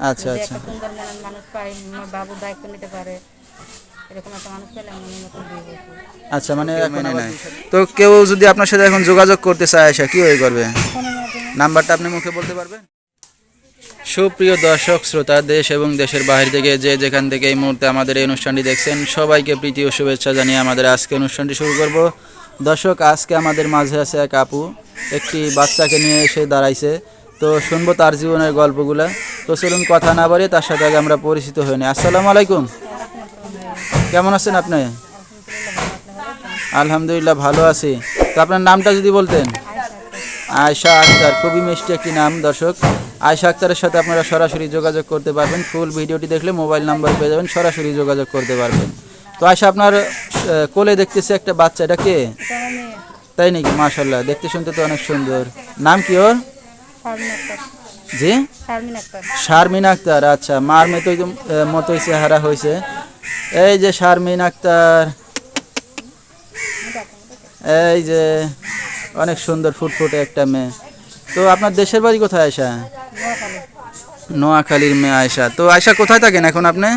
আচ্ছা আচ্ছা। সুন্দর মনের মানুষ পাই বাবুর দায়িত্ব নিতে পারে আচ্ছা মানে তো কেউ যদি আপনার সাথে এখন যোগাযোগ করতে চায় আয়সা কি হয়ে করবে? নাম্বারটা আপনি মুখে বলতে পারবেন? সুপ্রিয় দর্শক শ্রোতা দেশ এবং দেশের বাহির থেকে যে যেখান থেকে এই মুহূর্তে আমাদের এই অনুষ্ঠানটি দেখছেন সবাইকে প্রীতি ও শুভেচ্ছা জানিয়ে আমাদের আজকে অনুষ্ঠানটি শুরু করব। দর্শক আজকে আমাদের মাঝে আছে এক আপু। একটি বাচ্চাকে নিয়ে এসে দাঁড়াইছে। তো শুনব তার জীবনের গল্পগুলো। তো চলুন কথা না বাড়িয়ে তার সাথে আগে আমরা পরিচিত হইনি আসসালামু আলাইকুম। কেমন আছেন আপনি? আলহামদুলিল্লাহ ভালো আছি। তো আপনার নামটা যদি বলতেন। আয়শা আক্তার খুবই মিষ্টি একটি নাম দর্শক। আয়শা আক্তারের সাথে আপনারা সরাসরি যোগাযোগ করতে পারবেন। ফুল ভিডিওটি দেখলে মোবাইল নাম্বার পেয়ে যাবেন সরাসরি যোগাযোগ করতে পারবেন। তো আয়শা আপনার কোলে দেখতেছি একটা বাচ্চা এটা কে? তাই নাকি? মাশাল্লাহ দেখতে শুনতে তো অনেক সুন্দর। নাম কি ওর? জি? শারমিন আক্তার। আচ্ছা মার মতোই তো, আহ, মতোই চেহারা হয়েছে এই যে শারমিন আক্তার। এই যে অনেক সুন্দর ফুটফুটে একটা মেয়ে। তো আপনার দেশের বাড়ি কোথায় আয়সা নোয়াখালীর মেয়ে আয়সা তো আয়সা কোথায় থাকেন এখন আপনি?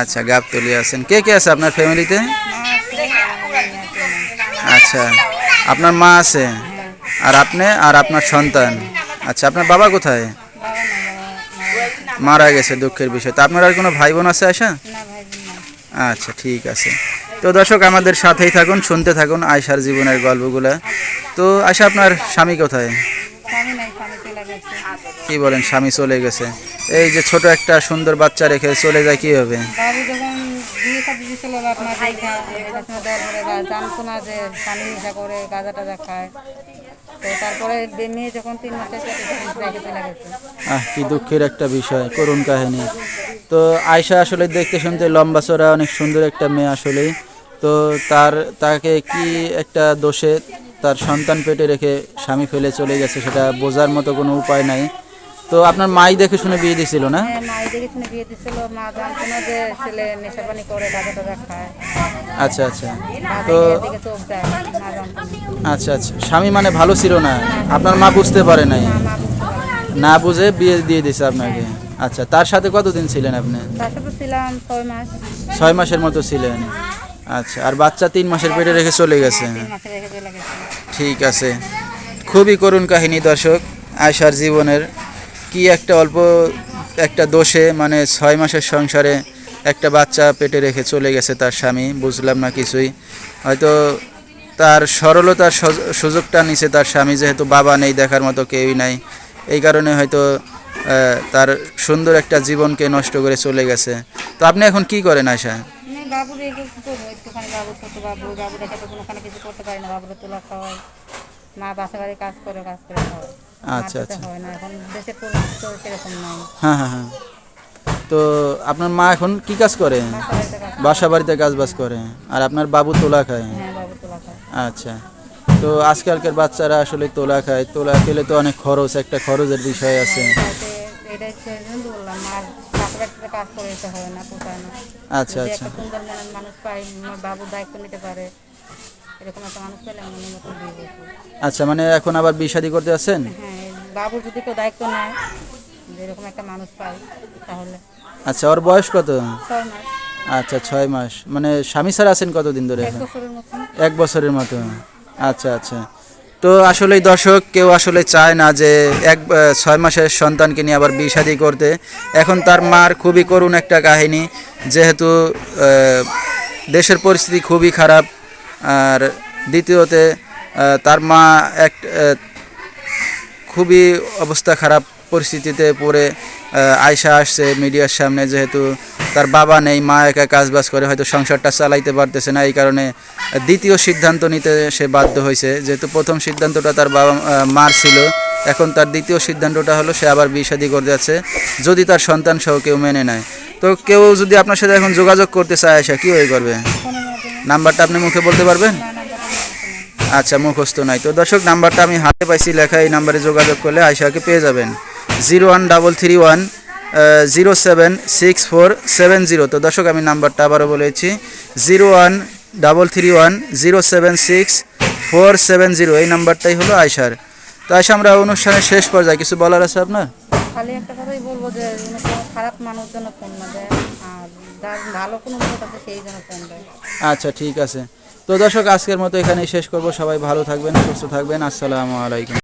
আচ্ছা গাবতলি আছেন। কে কে আছে আপনার ফ্যামিলিতে। আচ্ছা আপনার মা আছে? আর আপনি আর আপনার সন্তান। আচ্ছা আপনার বাবা কোথায়? মারা গেছে দুঃখের বিষয়। তা আপনার আর কোনো ভাই বোন আছে না আচ্ছা ঠিক আছে। তো দর্শক, আমাদের সাথেই থাকুন, শুনতে থাকুন আয়সার জীবনের গল্পগুলো। তো আয়সা আপনার স্বামী কোথায়? কি বলেন, স্বামী চলে গেছে। এই যে ছোট একটা সুন্দর বাচ্চা রেখে চলে যায়, কি হবে? আহ, কি দুঃখের একটা বিষয়, করুণ কাহিনী। তো আয়সা আসলে দেখতে শুনতে লম্বা চড়া অনেক সুন্দর একটা মেয়ে আসলেই তো তার, তাকে কি একটা দোষে তার সন্তান পেটে রেখে স্বামী ফেলে চলে গেছে সেটা বোঝার মতো কোনো উপায় নাই। তো আপনার মাই দেখে শুনে বিয়ে দিয়েছিল না? হ্যাঁ মা দেখে শুনে বিয়ে দিছিল। মা জানতো না যে ছেলে নেশা পানি করে গাঁজা টাজা খায়। আচ্ছা আচ্ছা। তো আচ্ছা আচ্ছা। স্বামী মানে ভালো ছিল না। আপনার মা বুঝতে পারে নাই। না। বুঝে বিয়ে দিয়ে দিছে আপনাকে। আচ্ছা তার সাথে কতদিন ছিলেন আপনি? তার সাথে ছিলাম ছয় মাস। ছয় মাসের মতো ছিলেন। আচ্ছা আর বাচ্চা তিন মাসের পেটে রেখে চলে রেখে চলে গেছে। ঠিক আছে। খুবই করুণ কাহিনী দর্শক। আয়সার জীবনের কি একটা অল্প একটা দোষে মানে ছয় মাসের সংসারে একটা বাচ্চা পেটে রেখে চলে গেছে তার স্বামী, বুঝলাম না কিছুই। হয়তো তার সরলতার সুযোগটা নিছে তার স্বামী, যেহেতু বাবা নেই, দেখার মতো কেউই নাই। এই কারণে হয়তো তার সুন্দর একটা জীবনকে নষ্ট করে চলে গেছে। তো আপনি এখন কি করেন আশা আমি বাবু রেখে কি করব? একটুখানি বাবু ছোট বাবু বাবু রেখে তো কিছু করতে পারি না, বাবুরে তোলা খাওয়াই মা বাসা বাড়ি কাজ করে কাজ করে আচ্ছা, আচ্ছা। হয় না এখন দেশের তো সেরকম নাই। হ্যাঁ হ্যাঁ হ্যাঁ। তো আপনার মা এখন কি কাজ করে? বাসা বাড়িতে কাজ বাজ করে। আর আপনার বাবু তোলা খায়? হ্যাঁ বাবু তোলা খায়। আচ্ছা। তো আজকালকার বাচ্চারা আসলে তোলা খায়। তোলা খেলে তো অনেক খরচ একটা খরচের বিষয় আছে। হয় না আচ্ছা আচ্ছা। সুন্দর মানুষ পাই বাবুর দায়িত্ব নিতে পারে। এরকম একটা মানুষ পেলে আমি মনের মতন বিয়ে করব। আচ্ছা মানে এখন আবার বিয়ে শাদী করতে আছেন হ্যাঁ বাবুর যদি কেউ দায়িত্ব নেয় এরকম একটা মানুষ পাই তাহলে। আচ্ছা ওর বয়স কত? ছয় মাস। আচ্ছা ছয় মাস। মানে স্বামী স্যার আছেন কতদিন ধরে এক বছরের মতন এক বছরের মতো। আচ্ছা আচ্ছা। তো আসলেই দর্শক কেউ আসলে চায় না যে এক ছয় মাসের সন্তানকে নিয়ে আবার বিয়ে শাদী করতে। এখন তার মার খুবই করুণ একটা কাহিনী যেহেতু দেশের পরিস্থিতি খুবই খারাপ আর দ্বিতীয়তে তার মা এক খুবই অবস্থা খারাপ পরিস্থিতিতে পড়ে আয়সা আসছে মিডিয়ার সামনে যেহেতু তার বাবা নেই, মা একা কাজবাজ করে হয়তো সংসারটা চালাইতে পারতেছে না, এই কারণে দ্বিতীয় সিদ্ধান্ত নিতে সে বাধ্য হয়েছে। যেহেতু প্রথম সিদ্ধান্তটা তার বাবা মার ছিল, এখন তার দ্বিতীয় সিদ্ধান্তটা হলো সে আবার বিয়ে শাদী করতে যাচ্ছে, যদি তার সন্তান সহ কেউ মেনে নেয়। তো কেউ যদি আপনার সাথে এখন যোগাযোগ করতে চায় আয়সা কী হয়ে করবে? নাম্বারটা আপনি মুখে বলতে পারবেন। আচ্ছা মুখস্থ নাই। তো দর্শক, নাম্বারটা আমি হাতে পাইছি লেখা, এই নাম্বারে যোগাযোগ করলে আয়সাকে পেয়ে যাবেন। Zero one double three one zero seven six four seven zero. তো দর্শক, আমি নাম্বারটা আবারও বলেছি, zero one double three one, zero seven six four seven zero. এই নাম্বারটাই হলো আয়সার তো আয়সা আমরা অনুষ্ঠানের শেষ পর্যায়ে কিছু বলার আছে আপনার? খালি একটা কথাই বলব যে কোনো খারাপ মানুষ যেন ফোন না দেয়, আর যার ভালো কোনো লোক আছে সেই জন্য ফোন দেয়। আচ্ছা ঠিক আছে। তো দর্শক, আজকের মতো এখানেই শেষ করব। সবাই ভালো থাকবেন, সুস্থ থাকবেন। আসসালামু আলাইকুম।